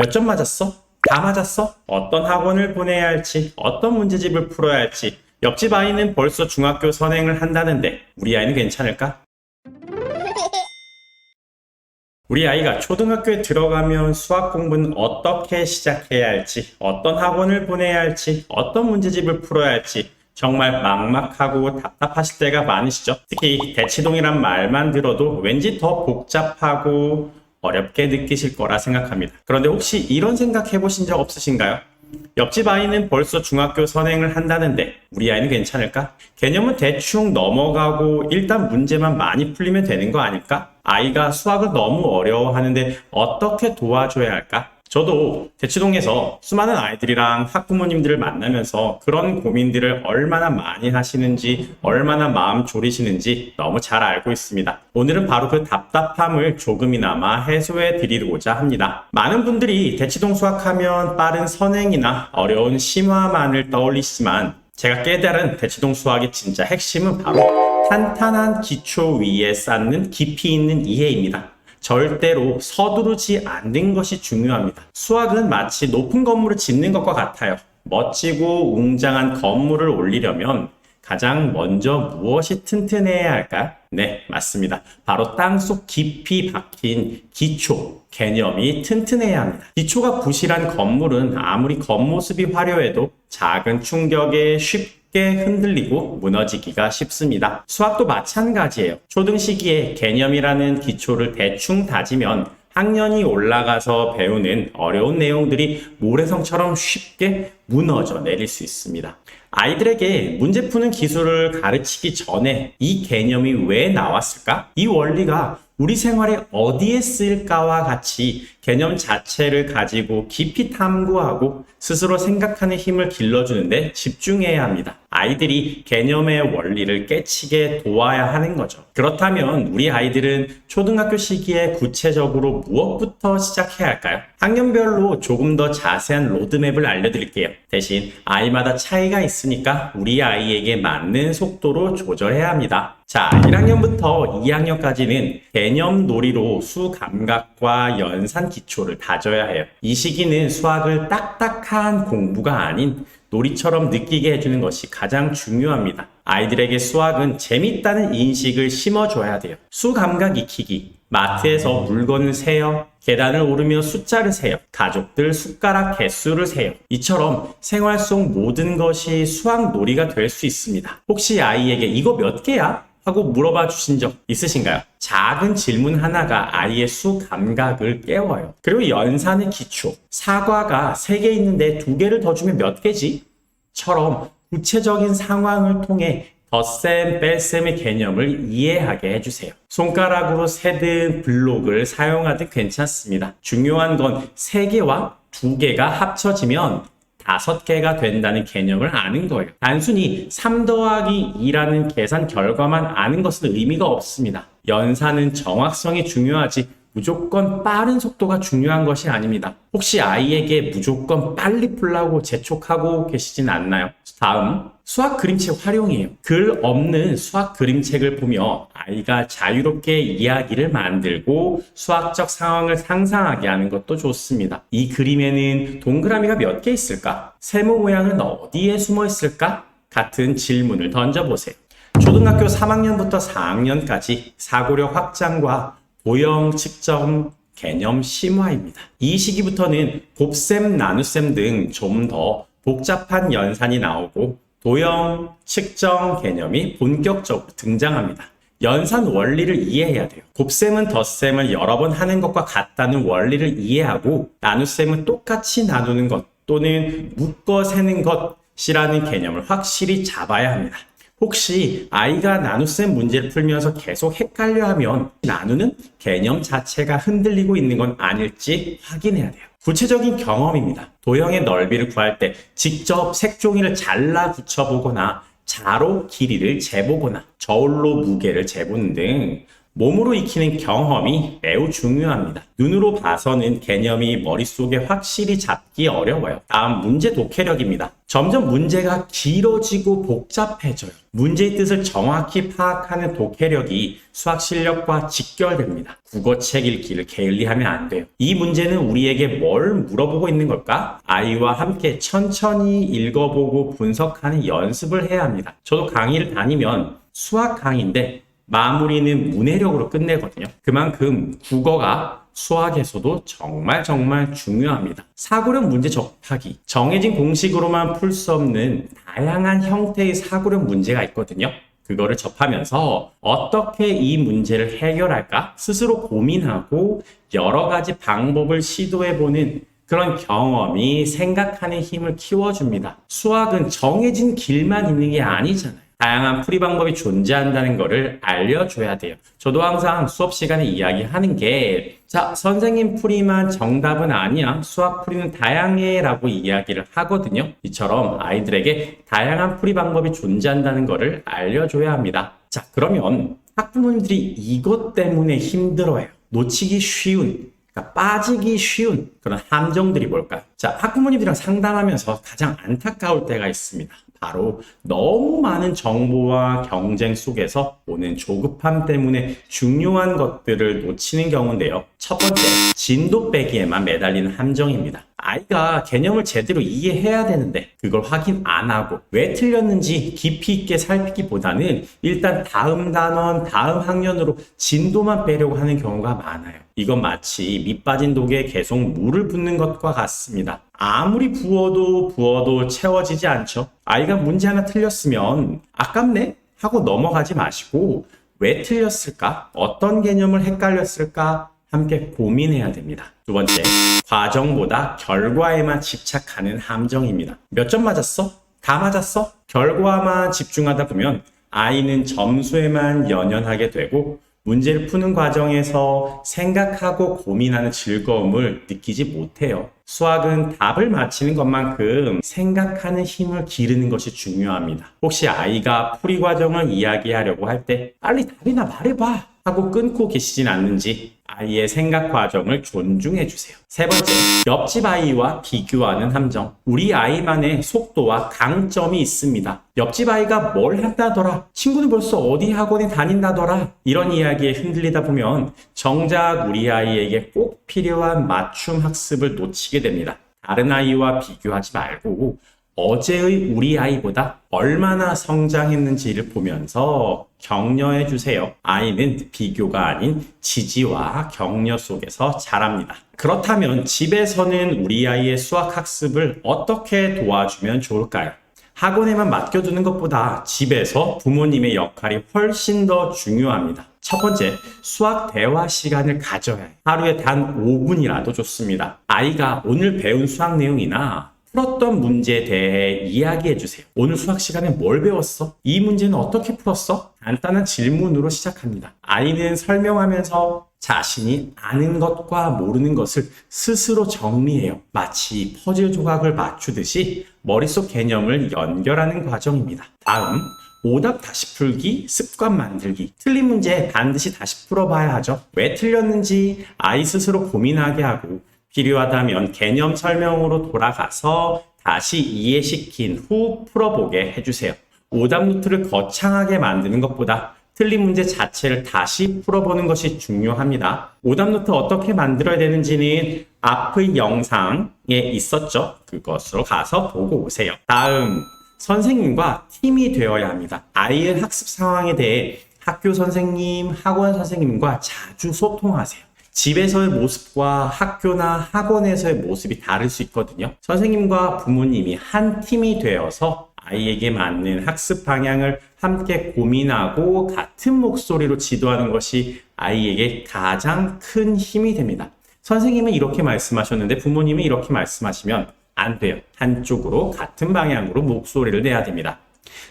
몇 점 맞았어? 다 맞았어? 어떤 학원을 보내야 할지, 어떤 문제집을 풀어야 할지, 옆집 아이는 벌써 중학교 선행을 한다는데 우리 아이는 괜찮을까? 우리 아이가 초등학교에 들어가면 수학 공부는 어떻게 시작해야 할지, 어떤 학원을 보내야 할지, 어떤 문제집을 풀어야 할지, 정말 막막하고 답답하실 때가 많으시죠? 특히 대치동이란 말만 들어도 왠지 더 복잡하고 어렵게 느끼실 거라 생각합니다. 그런데 혹시 이런 생각 해보신 적 없으신가요? 옆집 아이는 벌써 중학교 선행을 한다는데 우리 아이는 괜찮을까? 개념은 대충 넘어가고 일단 문제만 많이 풀리면 되는 거 아닐까? 아이가 수학을 너무 어려워하는데 어떻게 도와줘야 할까? 저도 대치동에서 수많은 아이들이랑 학부모님들을 만나면서 그런 고민들을 얼마나 많이 하시는지, 얼마나 마음 졸이시는지 너무 잘 알고 있습니다. 오늘은 바로 그 답답함을 조금이나마 해소해 드리고자 합니다. 많은 분들이 대치동 수학하면 빠른 선행이나 어려운 심화만을 떠올리시지만 제가 깨달은 대치동 수학의 진짜 핵심은 바로 탄탄한 기초 위에 쌓는 깊이 있는 이해입니다. 절대로 서두르지 않는 것이 중요합니다. 수학은 마치 높은 건물을 짓는 것과 같아요. 멋지고 웅장한 건물을 올리려면 가장 먼저 무엇이 튼튼해야 할까? 네, 맞습니다. 바로 땅속 깊이 박힌 기초, 개념이 튼튼해야 합니다. 기초가 부실한 건물은 아무리 겉모습이 화려해도 작은 충격에 쉽게 흔들리고 무너지기가 쉽습니다. 수학도 마찬가지예요. 초등 시기에 개념이라는 기초를 대충 다지면 학년이 올라가서 배우는 어려운 내용들이 모래성처럼 쉽게 무너져 내릴 수 있습니다. 아이들에게 문제 푸는 기술을 가르치기 전에 이 개념이 왜 나왔을까? 이 원리가 우리 생활에 어디에 쓰일까와 같이 개념 자체를 가지고 깊이 탐구하고 스스로 생각하는 힘을 길러주는데 집중해야 합니다. 아이들이 개념의 원리를 깨치게 도와야 하는 거죠. 그렇다면 우리 아이들은 초등학교 시기에 구체적으로 무엇부터 시작해야 할까요? 학년별로 조금 더 자세한 로드맵을 알려드릴게요. 대신 아이마다 차이가 있으니까 우리 아이에게 맞는 속도로 조절해야 합니다. 자, 1학년부터 2학년까지는 개념 놀이로 수 감각과 연산 기초를 다져야 해요. 이 시기는 수학을 딱딱한 공부가 아닌 놀이처럼 느끼게 해주는 것이 가장 중요합니다. 아이들에게 수학은 재밌다는 인식을 심어줘야 돼요. 수 감각 익히기. 마트에서 물건을 세요. 계단을 오르며 숫자를 세요. 가족들 숟가락 개수를 세요. 이처럼 생활 속 모든 것이 수학 놀이가 될 수 있습니다. 혹시 아이에게 이거 몇 개야? 하고 물어봐 주신 적 있으신가요? 작은 질문 하나가 아이의 수 감각을 깨워요. 그리고 연산의 기초. 사과가 3개 있는데 2개를 더 주면 몇 개지? 처럼 구체적인 상황을 통해 덧셈, 뺄셈의 개념을 이해하게 해주세요. 손가락으로 세든 블록을 사용하든 괜찮습니다. 중요한 건 3개와 2개가 합쳐지면 다섯 개가 된다는 개념을 아는 거예요. 단순히 3 더하기 2라는 계산 결과만 아는 것은 의미가 없습니다. 연산은 정확성이 중요하지 무조건 빠른 속도가 중요한 것이 아닙니다. 혹시 아이에게 무조건 빨리 풀라고 재촉하고 계시진 않나요? 다음, 수학 그림책 활용이에요. 글 없는 수학 그림책을 보며 아이가 자유롭게 이야기를 만들고 수학적 상황을 상상하게 하는 것도 좋습니다. 이 그림에는 동그라미가 몇 개 있을까? 세모 모양은 어디에 숨어 있을까? 같은 질문을 던져보세요. 초등학교 3학년부터 4학년까지 사고력 확장과 도형 측정 개념 심화입니다. 이 시기부터는 곱셈, 나눗셈 등 좀 더 복잡한 연산이 나오고 도형, 측정 개념이 본격적으로 등장합니다. 연산 원리를 이해해야 돼요. 곱셈은 덧셈을 여러 번 하는 것과 같다는 원리를 이해하고 나눗셈은 똑같이 나누는 것 또는 묶어 세는 것이라는 개념을 확실히 잡아야 합니다. 혹시 아이가 나눗셈 문제를 풀면서 계속 헷갈려하면 나누는 개념 자체가 흔들리고 있는 건 아닐지 확인해야 돼요. 구체적인 경험입니다. 도형의 넓이를 구할 때 직접 색종이를 잘라 붙여보거나 자로 길이를 재보거나 저울로 무게를 재보는 등 몸으로 익히는 경험이 매우 중요합니다. 눈으로 봐서는 개념이 머릿속에 확실히 잡기 어려워요. 다음 문제 독해력입니다. 점점 문제가 길어지고 복잡해져요. 문제의 뜻을 정확히 파악하는 독해력이 수학 실력과 직결됩니다. 국어책 읽기를 게을리하면 안 돼요. 이 문제는 우리에게 뭘 물어보고 있는 걸까? 아이와 함께 천천히 읽어보고 분석하는 연습을 해야 합니다. 저도 강의를 다니면 수학 강의인데 마무리는 문해력으로 끝내거든요. 그만큼 국어가 수학에서도 정말 정말 중요합니다. 사고력 문제 접하기. 정해진 공식으로만 풀 수 없는 다양한 형태의 사고력 문제가 있거든요. 그거를 접하면서 어떻게 이 문제를 해결할까 스스로 고민하고 여러 가지 방법을 시도해보는 그런 경험이 생각하는 힘을 키워줍니다. 수학은 정해진 길만 있는 게 아니잖아요. 다양한 풀이 방법이 존재한다는 것을 알려줘야 돼요. 저도 항상 수업 시간에 이야기하는 게, 자, 선생님 풀이만 정답은 아니야. 수학 풀이는 다양해. 라고 이야기를 하거든요. 이처럼 아이들에게 다양한 풀이 방법이 존재한다는 것을 알려줘야 합니다. 자, 그러면 학부모님들이 이것 때문에 힘들어요. 놓치기 쉬운, 그러니까 빠지기 쉬운 그런 함정들이 뭘까요? 자, 학부모님들이랑 상담하면서 가장 안타까울 때가 있습니다. 바로 너무 많은 정보와 경쟁 속에서 오는 조급함 때문에 중요한 것들을 놓치는 경우인데요. 첫 번째, 진도 빼기에만 매달리는 함정입니다. 아이가 개념을 제대로 이해해야 되는데 그걸 확인 안 하고 왜 틀렸는지 깊이 있게 살피기보다는 일단 다음 단원, 다음 학년으로 진도만 빼려고 하는 경우가 많아요. 이건 마치 밑 빠진 독에 계속 물을 붓는 것과 같습니다. 아무리 부어도 부어도 채워지지 않죠. 아이가 문제 하나 틀렸으면 아깝네 하고 넘어가지 마시고 왜 틀렸을까? 어떤 개념을 헷갈렸을까? 함께 고민해야 됩니다. 두 번째, 과정보다 결과에만 집착하는 함정입니다. 몇 점 맞았어? 다 맞았어? 결과만 집중하다 보면 아이는 점수에만 연연하게 되고 문제를 푸는 과정에서 생각하고 고민하는 즐거움을 느끼지 못해요. 수학은 답을 맞히는 것만큼 생각하는 힘을 기르는 것이 중요합니다. 혹시 아이가 풀이 과정을 이야기하려고 할 때 빨리 답이나 말해봐 하고 끊고 계시진 않는지 아이의 생각 과정을 존중해 주세요. 세 번째, 옆집 아이와 비교하는 함정. 우리 아이만의 속도와 강점이 있습니다. 옆집 아이가 뭘 한다더라. 친구는 벌써 어디 학원에 다닌다더라. 이런 이야기에 흔들리다 보면 정작 우리 아이에게 꼭 필요한 맞춤 학습을 놓치게 됩니다. 다른 아이와 비교하지 말고 어제의 우리 아이보다 얼마나 성장했는지를 보면서 격려해 주세요. 아이는 비교가 아닌 지지와 격려 속에서 자랍니다. 그렇다면 집에서는 우리 아이의 수학 학습을 어떻게 도와주면 좋을까요? 학원에만 맡겨두는 것보다 집에서 부모님의 역할이 훨씬 더 중요합니다. 첫 번째, 수학 대화 시간을 가져야 해요. 하루에 단 5분이라도 좋습니다. 아이가 오늘 배운 수학 내용이나 풀었던 문제에 대해 이야기해 주세요. 오늘 수학 시간에 뭘 배웠어? 이 문제는 어떻게 풀었어? 간단한 질문으로 시작합니다. 아이는 설명하면서 자신이 아는 것과 모르는 것을 스스로 정리해요. 마치 퍼즐 조각을 맞추듯이 머릿속 개념을 연결하는 과정입니다. 다음, 오답 다시 풀기, 습관 만들기. 틀린 문제 반드시 다시 풀어봐야 하죠. 왜 틀렸는지 아이 스스로 고민하게 하고 필요하다면 개념 설명으로 돌아가서 다시 이해시킨 후 풀어보게 해주세요. 오답 노트를 거창하게 만드는 것보다 틀린 문제 자체를 다시 풀어보는 것이 중요합니다. 오답 노트 어떻게 만들어야 되는지는 앞의 영상에 있었죠. 그것으로 가서 보고 오세요. 다음, 선생님과 팀이 되어야 합니다. 아이의 학습 상황에 대해 학교 선생님, 학원 선생님과 자주 소통하세요. 집에서의 모습과 학교나 학원에서의 모습이 다를 수 있거든요. 선생님과 부모님이 한 팀이 되어서 아이에게 맞는 학습 방향을 함께 고민하고 같은 목소리로 지도하는 것이 아이에게 가장 큰 힘이 됩니다. 선생님은 이렇게 말씀하셨는데 부모님은 이렇게 말씀하시면 안 돼요. 한쪽으로 같은 방향으로 목소리를 내야 됩니다.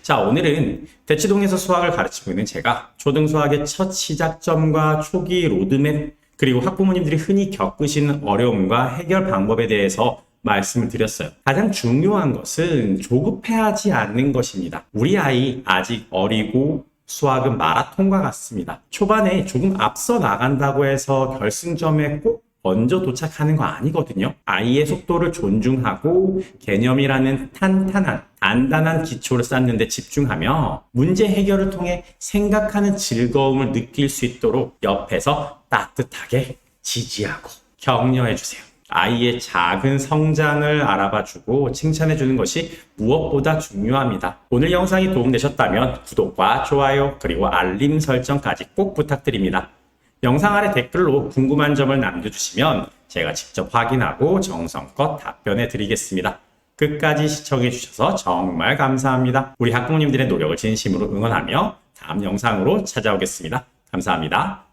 자, 오늘은 대치동에서 수학을 가르치고 있는 제가 초등수학의 첫 시작점과 초기 로드맵 그리고 학부모님들이 흔히 겪으시는 어려움과 해결 방법에 대해서 말씀을 드렸어요. 가장 중요한 것은 조급해하지 않는 것입니다. 우리 아이 아직 어리고 수학은 마라톤과 같습니다. 초반에 조금 앞서 나간다고 해서 결승점에 꼭 먼저 도착하는 거 아니거든요. 아이의 속도를 존중하고 개념이라는 탄탄한, 단단한 기초를 쌓는데 집중하며 문제 해결을 통해 생각하는 즐거움을 느낄 수 있도록 옆에서 따뜻하게 지지하고 격려해 주세요. 아이의 작은 성장을 알아봐 주고 칭찬해 주는 것이 무엇보다 중요합니다. 오늘 영상이 도움되셨다면 구독과 좋아요 그리고 알림 설정까지 꼭 부탁드립니다. 영상 아래 댓글로 궁금한 점을 남겨주시면 제가 직접 확인하고 정성껏 답변해 드리겠습니다. 끝까지 시청해 주셔서 정말 감사합니다. 우리 학부모님들의 노력을 진심으로 응원하며 다음 영상으로 찾아오겠습니다. 감사합니다.